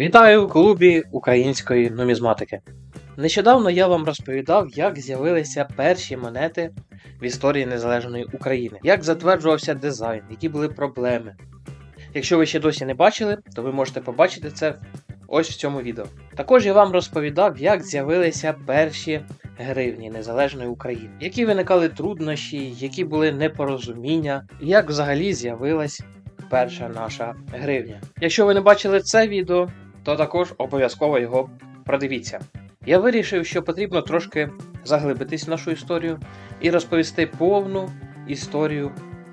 Вітаю в клубі української нумізматики. Нещодавно я вам розповідав, як з'явилися перші монети в історії незалежної України, як затверджувався дизайн, які були проблеми. Якщо ви ще досі не бачили, то ви можете побачити це ось в цьому відео. Також я вам розповідав, як з'явилися перші гривні незалежної України, які виникали труднощі, які були непорозуміння, і як взагалі з'явилась перша наша гривня. Якщо ви не бачили це відео, то також обов'язково його продивіться. Я вирішив, що потрібно трошки заглибитись в нашу історію і розповісти повну історію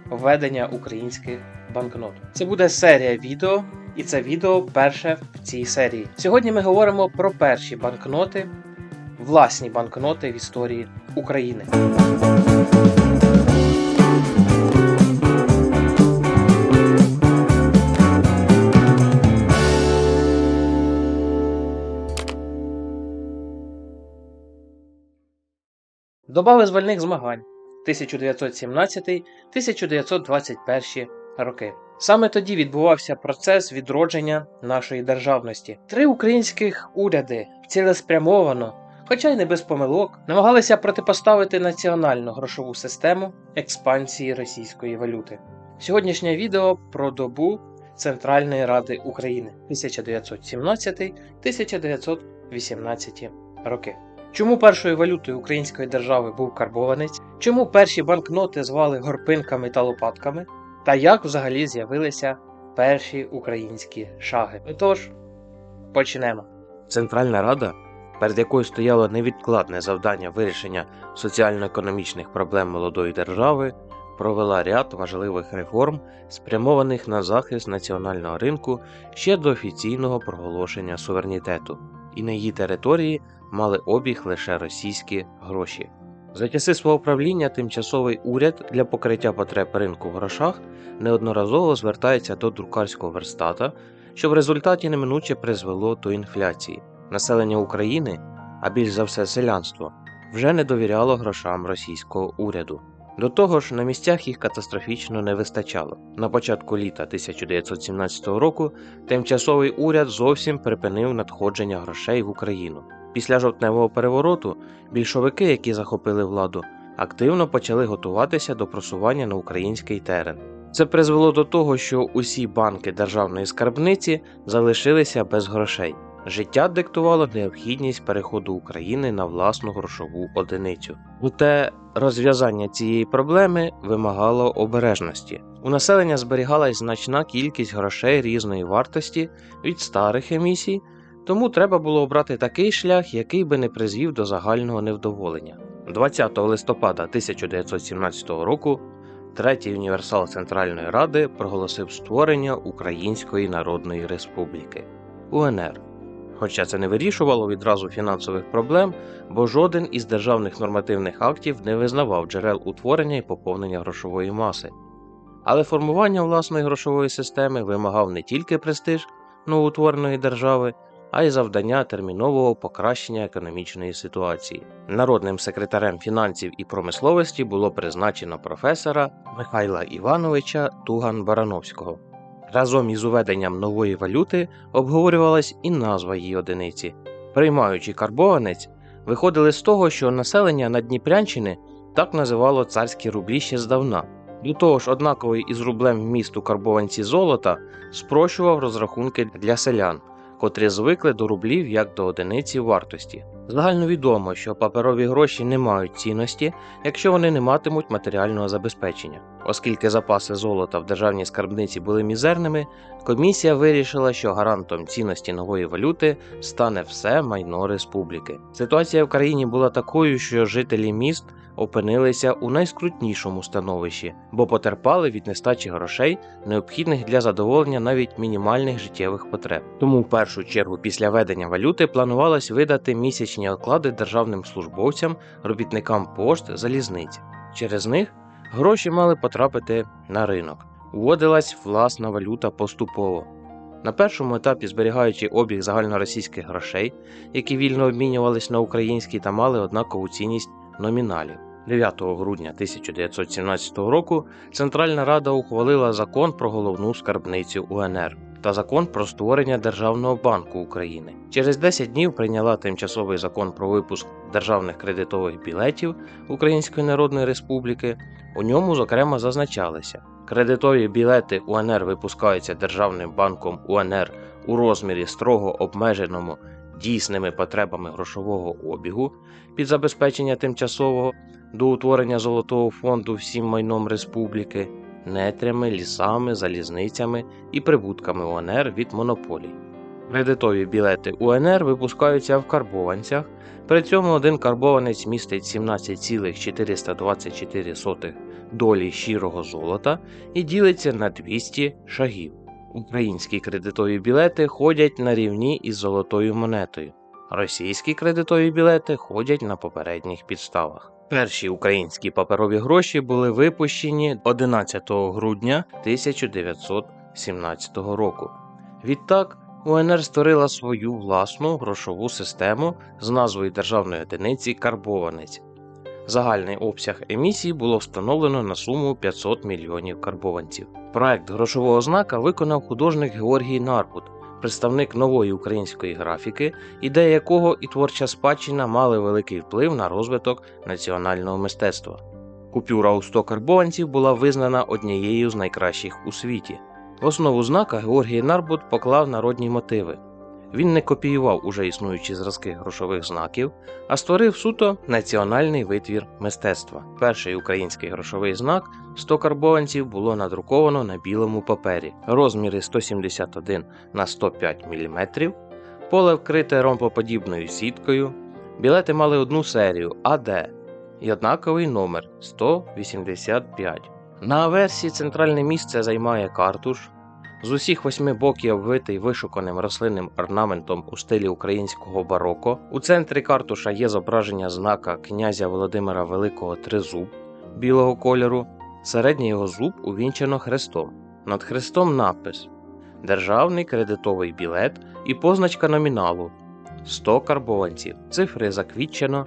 введення українських банкнот. Це буде серія відео, і це відео перше в цій серії. Сьогодні ми говоримо про перші банкноти, власні банкноти в історії України. Доба визвольних змагань 1917-1921 роки. Саме тоді відбувався процес відродження нашої державності. Три українських уряди цілеспрямовано, хоча й не без помилок, намагалися протипоставити національну грошову систему експансії російської валюти. Сьогоднішнє відео про добу Центральної Ради України 1917-1918 роки. Чому першою валютою української держави був карбованець? Чому перші банкноти звали горпинками та лопатками? Та як взагалі з'явилися перші українські шаги? Отож, почнемо. Центральна Рада, перед якою стояло невідкладне завдання вирішення соціально-економічних проблем молодої держави, провела ряд важливих реформ, спрямованих на захист національного ринку ще до офіційного проголошення суверенітету, і на її території мали обіг лише російські гроші. За часи свого правління тимчасовий уряд для покриття потреб ринку в грошах неодноразово звертається до друкарського верстата, що в результаті неминуче призвело до інфляції. Населення України, а більш за все селянство, вже не довіряло грошам російського уряду. До того ж, на місцях їх катастрофічно не вистачало. На початку літа 1917 року тимчасовий уряд зовсім припинив надходження грошей в Україну. Після жовтневого перевороту більшовики, які захопили владу, активно почали готуватися до просування на український терен. Це призвело до того, що усі банки державної скарбниці залишилися без грошей. Життя диктувало необхідність переходу України на власну грошову одиницю. Проте розв'язання цієї проблеми вимагало обережності. У населення зберігалась значна кількість грошей різної вартості від старих емісій, тому треба було обрати такий шлях, який би не призвів до загального невдоволення. 20 листопада 1917 року Третій універсал Центральної Ради проголосив створення Української Народної Республіки УНР. Хоча це не вирішувало відразу фінансових проблем, бо жоден із державних нормативних актів не визнавав джерел утворення і поповнення грошової маси. Але формування власної грошової системи вимагав не тільки престиж новоутвореної держави, а й завдання термінового покращення економічної ситуації. Народним секретарем фінансів і промисловості було призначено професора Михайла Івановича Туган-Барановського. Разом із уведенням нової валюти обговорювалась і назва її одиниці. Приймаючи карбованець, виходили з того, що населення Надніпрянщини так називало царські рублі ще здавна. До того ж, однаковий із рублем вмісту карбованці золота спрощував розрахунки для селян, котрі звикли до рублів як до одиниці вартості. Загальновідомо, що паперові гроші не мають цінності, якщо вони не матимуть матеріального забезпечення. Оскільки запаси золота в державній скарбниці були мізерними, комісія вирішила, що гарантом цінності нової валюти стане все майно республіки. Ситуація в країні була такою, що жителі міст опинилися у найскрутнішому становищі, бо потерпали від нестачі грошей, необхідних для задоволення навіть мінімальних життєвих потреб. Тому в першу чергу після ведення валюти планувалось видати місячні оклади державним службовцям, робітникам пошт, залізниць. Через них гроші мали потрапити на ринок. Вводилась власна валюта поступово. На першому етапі зберігаючи обіг загальноросійських грошей, які вільно обмінювались на українські та мали однакову цінність номіналів. 9 грудня 1917 року Центральна Рада ухвалила закон про головну скарбницю УНР та закон про створення Державного банку України. Через 10 днів прийняла тимчасовий закон про випуск державних кредитових білетів Української Народної Республіки. У ньому, зокрема, зазначалося, кредитові білети УНР випускаються Державним банком УНР у розмірі строго обмеженому дійсними потребами грошового обігу під забезпечення тимчасового до утворення золотого фонду всім майном республіки, нетрями, лісами, залізницями і прибутками УНР від монополій. Кредитові білети УНР випускаються в карбованцях. При цьому один карбованець містить 17,424 долі щирого золота і ділиться на 200 шагів. Українські кредитові білети ходять на рівні із золотою монетою. Російські кредитові білети ходять на попередніх підставах. Перші українські паперові гроші були випущені 11 грудня 1917 року. Відтак УНР створила свою власну грошову систему з назвою державної одиниці Карбованець. Загальний обсяг емісії було встановлено на суму 500 мільйонів карбованців. Проект грошового знака виконав художник Георгій Нарбут, представник нової української графіки, ідея якого і творча спадщина мали великий вплив на розвиток національного мистецтва. Купюра у 100 карбованців була визнана однією з найкращих у світі. В основу знака Георгій Нарбут поклав народні мотиви. Він не копіював уже існуючі зразки грошових знаків, а створив суто національний витвір мистецтва. Перший український грошовий знак 100 карбованців було надруковано на білому папері, розміри 171 на 105 мм, поле вкрите ромбоподібною сіткою. Білети мали одну серію АД і однаковий номер 185. На аверсі центральне місце займає картуш, з усіх восьми боків обвитий вишуканим рослинним орнаментом у стилі українського бароко. У центрі картуша є зображення знака князя Володимира Великого Тризуб білого кольору. Середній його зуб увінчено хрестом. Над хрестом напис Державний кредитовий білет і позначка номіналу 100 карбованців. Цифри заквітчено.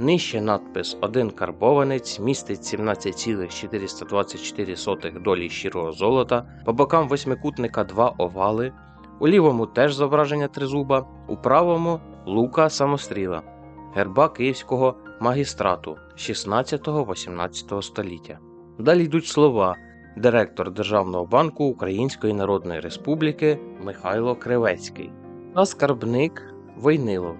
Нижче надпис «Один карбованець містить 17,424 долі щирого золота, по бокам восьмикутника два овали, у лівому теж зображення тризуба, у правому лука самостріла, герба київського магістрату 16-18 століття. Далі йдуть слова директор Державного банку Української Народної Республіки Михайло Кривецький та скарбник Войнилов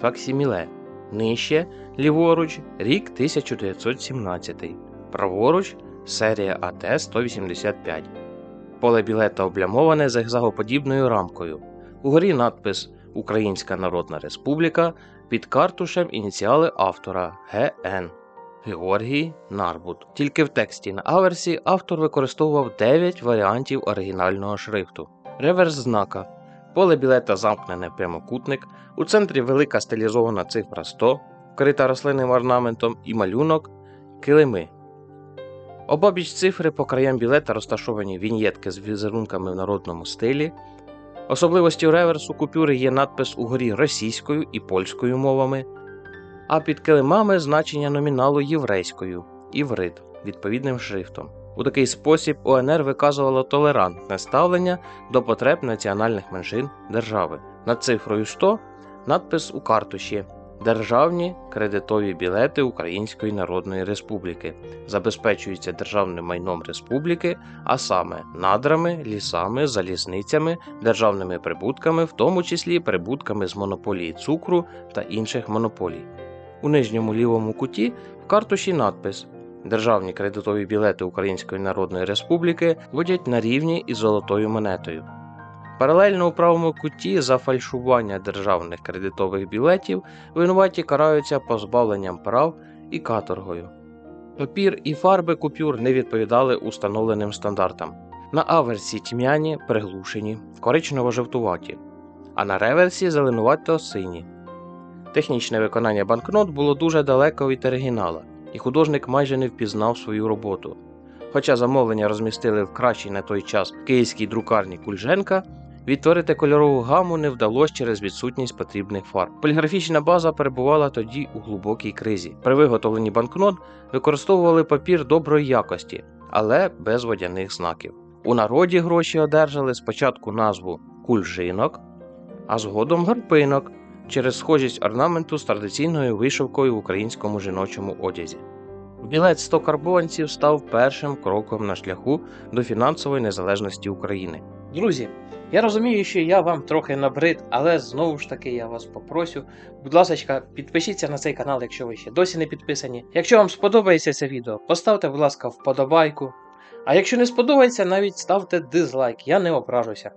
Факсіміле. Нижче, ліворуч, рік 1917, праворуч, серія АТ 185. Поле білета облямоване зигзагоподібною рамкою. Угорі надпис Українська Народна Республіка під картушем ініціали автора ГН Георгій Нарбут. Тільки в тексті на аверсі автор використовував 9 варіантів оригінального шрифту. Реверс знака. Поле білета замкнене прямокутник, у центрі велика стилізована цифра 100, вкрита рослинним орнаментом і малюнок килими. Обабіч цифри по краям білета розташовані віньєтки з візерунками в народному стилі. Особливостю реверсу купюри є надпис угорі російською і польською мовами, а під килимами значення номіналу єврейською іврит відповідним шрифтом. У такий спосіб УНР виказувало толерантне ставлення до потреб національних меншин держави. Над цифрою 100 надпис у картуші Державні кредитові білети Української Народної Республіки забезпечуються державним майном республіки, а саме надрами, лісами, залізницями, державними прибутками, в тому числі прибутками з монополії цукру та інших монополій. У нижньому лівому куті в картуші надпис Державні кредитові білети Української Народної Республіки водять на рівні із золотою монетою. Паралельно у правому куті за фальшування державних кредитових білетів винуваті караються позбавленням прав і каторгою. Папір і фарби купюр не відповідали установленим стандартам. На аверсі тьмяні приглушені, коричнево-жовтуваті, а на реверсі зеленувато сині. Технічне виконання банкнот було дуже далеко від оригінала, і художник майже не впізнав свою роботу. Хоча замовлення розмістили в кращій на той час київській друкарні Кульженка, Відтворити кольорову гаму не вдалося через відсутність потрібних фарб. Поліграфічна база перебувала тоді у глибокій кризі. При виготовленні банкнот використовували папір доброї якості, але без водяних знаків. У народі гроші одержали спочатку назву кульжинок, а згодом гарпинок через схожість орнаменту з традиційною вишивкою в українському жіночому одязі. Білет 100 карбованців став першим кроком на шляху до фінансової незалежності України. Друзі, я розумію, що я вам трохи набрид, але знову ж таки я вас попрошу. Будь ласка, підпишіться на цей канал, якщо ви ще досі не підписані. Якщо вам сподобається це відео, поставте, будь ласка, вподобайку. А якщо не сподобається, навіть ставте дизлайк, я не ображуся.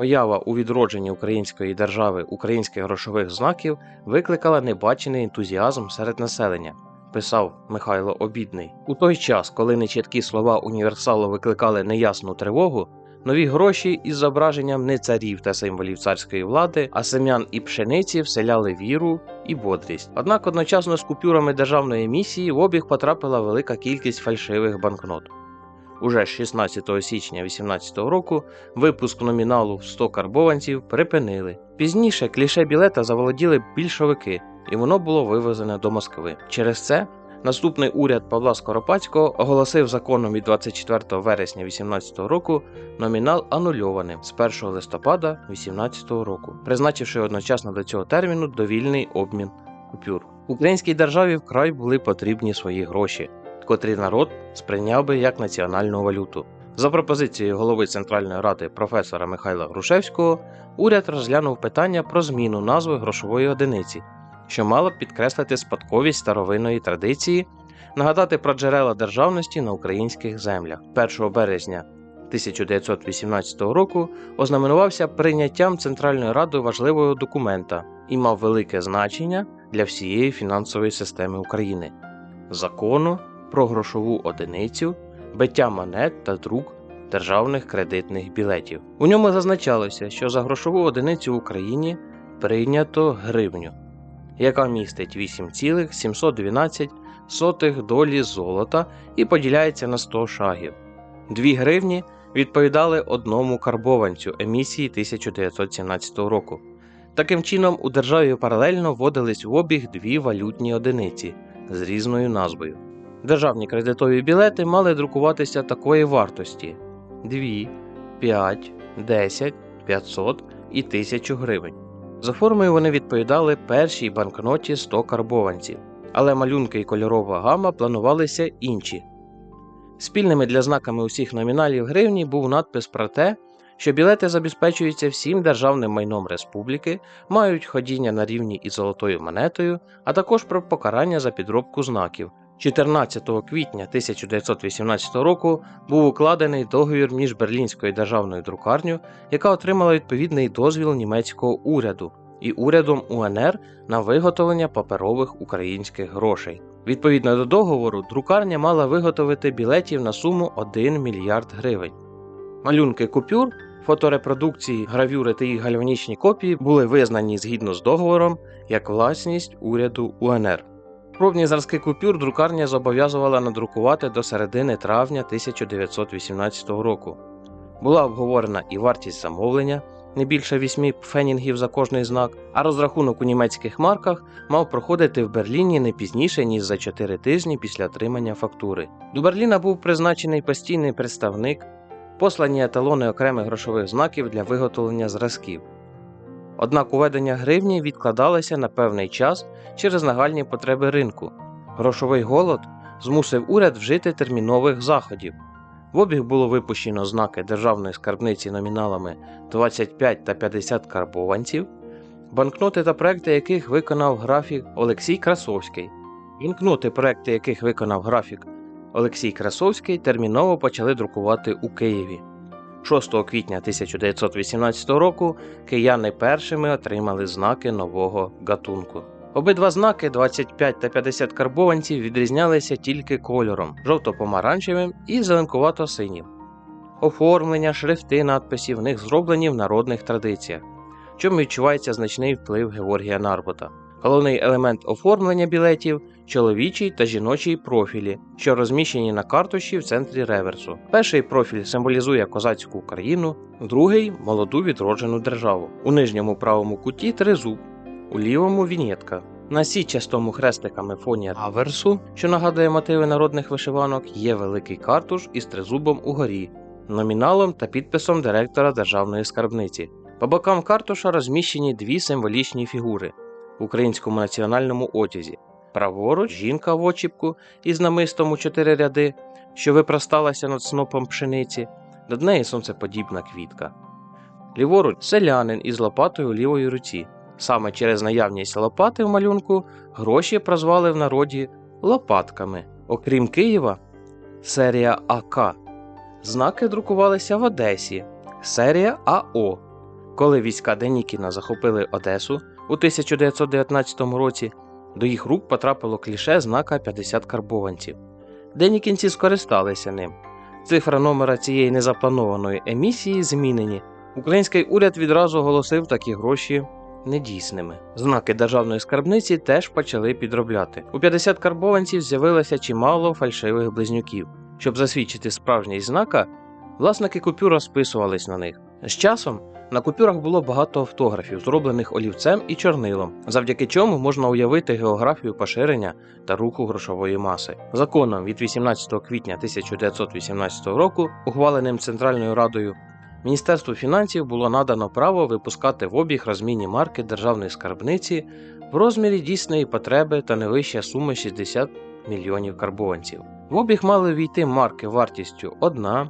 Поява у відродженні української держави українських грошових знаків викликала небачений ентузіазм серед населення, писав Михайло Обідний. У той час, коли нечіткі слова універсалу викликали неясну тривогу, нові гроші із зображенням не царів та символів царської влади, а сем'ян і пшениці вселяли віру і бодрість. Однак одночасно з купюрами державної місії в обіг потрапила велика кількість фальшивих банкнот. Уже з 16 січня 2018 року випуск номіналу в 100 карбованців припинили. Пізніше кліше білета заволоділи більшовики, і воно було вивезене до Москви. Через це наступний уряд Павла Скоропадського оголосив законом від 24 вересня 2018 року номінал анульованим з 1 листопада 2018 року, призначивши одночасно до цього терміну довільний обмін купюр. Українській державі вкрай були потрібні свої гроші котрі народ сприйняв би як національну валюту. За пропозицією голови Центральної ради професора Михайла Грушевського, уряд розглянув питання про зміну назви грошової одиниці, що мало б підкреслити спадковість старовинної традиції, нагадати про джерела державності на українських землях. 1 березня 1918 року ознаменувався прийняттям Центральною Радою важливого документа і мав велике значення для всієї фінансової системи України закону про грошову одиницю, биття монет та друк державних кредитних білетів. У ньому зазначалося, що за грошову одиницю в Україні прийнято гривню, яка містить 8,712 долі золота і поділяється на 100 шагів. Дві гривні відповідали одному карбованцю емісії 1917 року. Таким чином, у державі паралельно вводились в обіг дві валютні одиниці з різною назвою. Державні кредитові білети мали друкуватися такої вартості 2, 5, 10, 500 і 1000 гривень. За формою вони відповідали першій банкноті 100 карбованців, але малюнки і кольорова гама планувалися інші. Спільними для знаками усіх номіналів гривні був надпис про те, що білети забезпечуються всім державним майном республіки, мають ходіння на рівні із золотою монетою, а також про покарання за підробку знаків. 14 квітня 1918 року був укладений договір між Берлінською державною друкарнею, яка отримала відповідний дозвіл німецького уряду, і урядом УНР на виготовлення паперових українських грошей. Відповідно до договору, друкарня мала виготовити білетів на суму 1 мільярд гривень. Малюнки купюр, фоторепродукції, гравюри та їх гальванічні копії були визнані згідно з договором як власність уряду УНР. Пробні зразки купюр друкарня зобов'язувала надрукувати до середини травня 1918 року. Була обговорена і вартість замовлення не більше 8 фенінгів за кожний знак, а розрахунок у німецьких марках мав проходити в Берліні не пізніше, ніж за 4 тижні після отримання фактури. До Берліна був призначений постійний представник, послані еталони окремих грошових знаків для виготовлення зразків. Однак уведення гривні відкладалося на певний час через нагальні потреби ринку. Грошовий голод змусив уряд вжити термінових заходів. В обіг було випущено знаки державної скарбниці номіналами 25 та 50 карбованців, банкноти та проекти яких виконав графік Олексій Красовський. Банкноти, проекти яких виконав графік Олексій Красовський, терміново почали друкувати у Києві. 6 квітня 1918 року кияни першими отримали знаки нового гатунку. Обидва знаки 25 та 50 карбованців відрізнялися тільки кольором жовто-помаранчевим і зеленкувато-синім. Оформлення, шрифти надписів в них зроблені в народних традиціях, чому відчувається значний вплив Георгія Нарбота. Головний елемент оформлення білетів чоловічий та жіночий профілі, що розміщені на картуші в центрі реверсу. Перший профіль символізує козацьку Україну, другий молоду відроджену державу. У нижньому правому куті тризуб, у лівому вінєтка. На січастому хрестиками фоні аверсу, що нагадує мотиви народних вишиванок, є великий картуш із тризубом угорі, номіналом та підписом директора державної скарбниці. По бокам картуша розміщені дві символічні фігури в українському національному одязі. Праворуч жінка в очіпку із намистом у чотири ряди, що випросталася над снопом пшениці, над неї сонцеподібна квітка. Ліворуч селянин із лопатою у лівої руці. Саме через наявність лопати в малюнку гроші прозвали в народі лопатками. Окрім Києва, серія АК. Знаки друкувалися в Одесі, серія АО. Коли війська Денікіна захопили Одесу у 1919 році, до їх рук потрапило кліше знака 50 карбованців. Денікінці скористалися ним. Цифра номера цієї незапланованої емісії змінені. Український уряд відразу оголосив такі гроші недійсними. Знаки державної скарбниці теж почали підробляти. У 50 карбованців з'явилося чимало фальшивих близнюків. Щоб засвідчити справжність знака, власники купюр розписувались на них. З часом на купюрах було багато автографів, зроблених олівцем і чорнилом, завдяки чому можна уявити географію поширення та руху грошової маси. Законом від 18 квітня 1918 року, ухваленим Центральною Радою, Міністерству фінансів було надано право випускати в обіг розмінні марки державної скарбниці в розмірі дійсної потреби та не вища суми 60 мільйонів карбованців. В обіг мали війти марки вартістю 1, 2,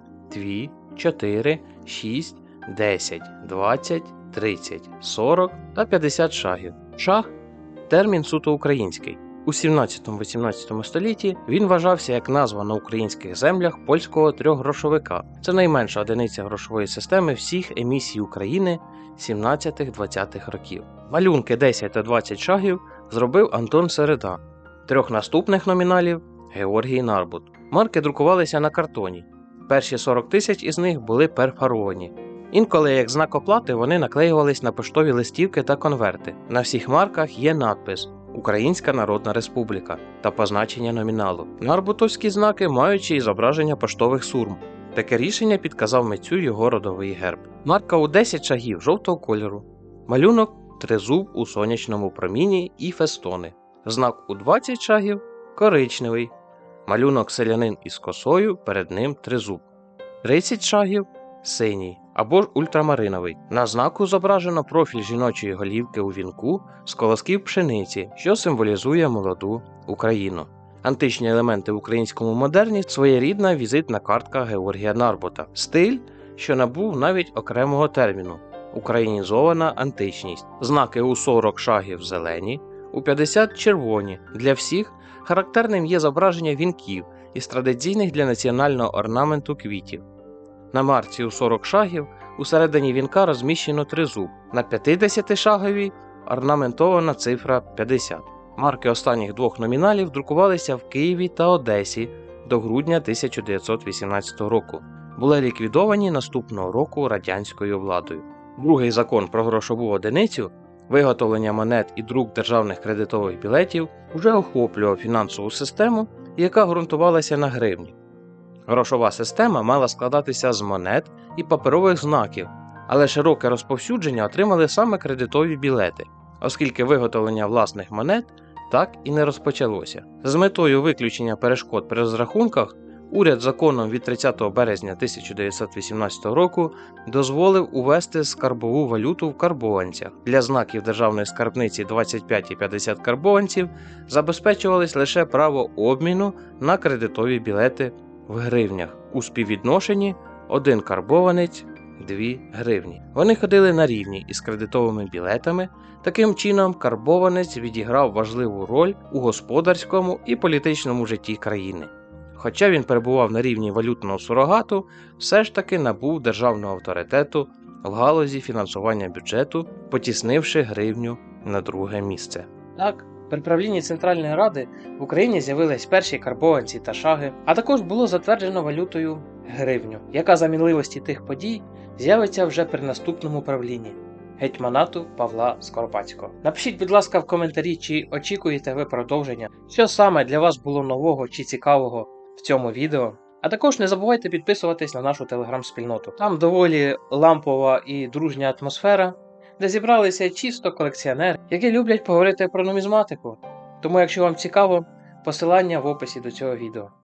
4, 6, 10, 20, 30, 40 та 50 шагів. Шаг термін суто український. У 17-18 столітті він вважався як назва на українських землях польського трьохгрошовика. Це найменша одиниця грошової системи всіх емісій України 17-20 років. Малюнки 10 та 20 шагів зробив Антон Середа. Трьох наступних номіналів Георгій Нарбут. Марки друкувалися на картоні. Перші 40 тисяч із них були перфаровані. Інколи, як знак оплати, вони наклеювались на поштові листівки та конверти. На всіх марках є надпис Українська Народна Республіка та позначення номіналу. Нарбутовські знаки маючи і зображення поштових сурм. Таке рішення підказав митцю його родовий герб. Марка у 10 шагів жовтого кольору. Малюнок тризуб у сонячному проміні і фестони. Знак у 20 шагів коричневий. Малюнок селянин із косою, перед ним тризуб. 30 шагів синій або ж ультрамариновий. На знаку зображено профіль жіночої голівки у вінку з колосків пшениці, що символізує молоду Україну. Античні елементи в українському модерні своєрідна візитна картка Георгія Нарбота, стиль, що набув навіть окремого терміну українізована античність, знаки у 40 шагів зелені, у 50 червоні. Для всіх характерним є зображення вінків із традиційних для національного орнаменту квітів. На марці у 40 шагів у середині вінка розміщено тризуб, на 50 шаговій орнаментована цифра 50. Марки останніх двох номіналів друкувалися в Києві та Одесі до грудня 1918 року. Були ліквідовані наступного року радянською владою. Другий закон про грошову одиницю, виготовлення монет і друк державних кредитових білетів вже охоплював фінансову систему, яка ґрунтувалася на гривні. Грошова система мала складатися з монет і паперових знаків, але широке розповсюдження отримали саме кредитові білети, оскільки виготовлення власних монет так і не розпочалося. З метою виключення перешкод при розрахунках уряд законом від 30 березня 1918 року дозволив увести скарбову валюту в карбованцях. Для знаків державної скарбниці 25 і 50 карбованців забезпечувалось лише право обміну на кредитові білети в гривнях у співвідношенні 1 карбованець 2 гривні. Вони ходили на рівні із кредитовими білетами. Таким чином, карбованець відіграв важливу роль у господарському і політичному житті країни. Хоча він перебував на рівні валютного сурогату, все ж таки набув державного авторитету в галузі фінансування бюджету, потіснивши гривню на друге місце. Так, при правлінні Центральної Ради в Україні з'явились перші карбованці та шаги, а також було затверджено валютою гривню, яка за мінливості тих подій з'явиться вже при наступному правлінні. гетьманату Павла Скоропадського. Напишіть, будь ласка, в коментарі, чи очікуєте ви продовження, що саме для вас було нового чи цікавого в цьому відео. А також не забувайте підписуватись на нашу телеграм-спільноту. Там доволі лампова і дружня атмосфера, де зібралися чисто колекціонери, які люблять поговорити про нумізматику. Тому, якщо вам цікаво, посилання в описі до цього відео.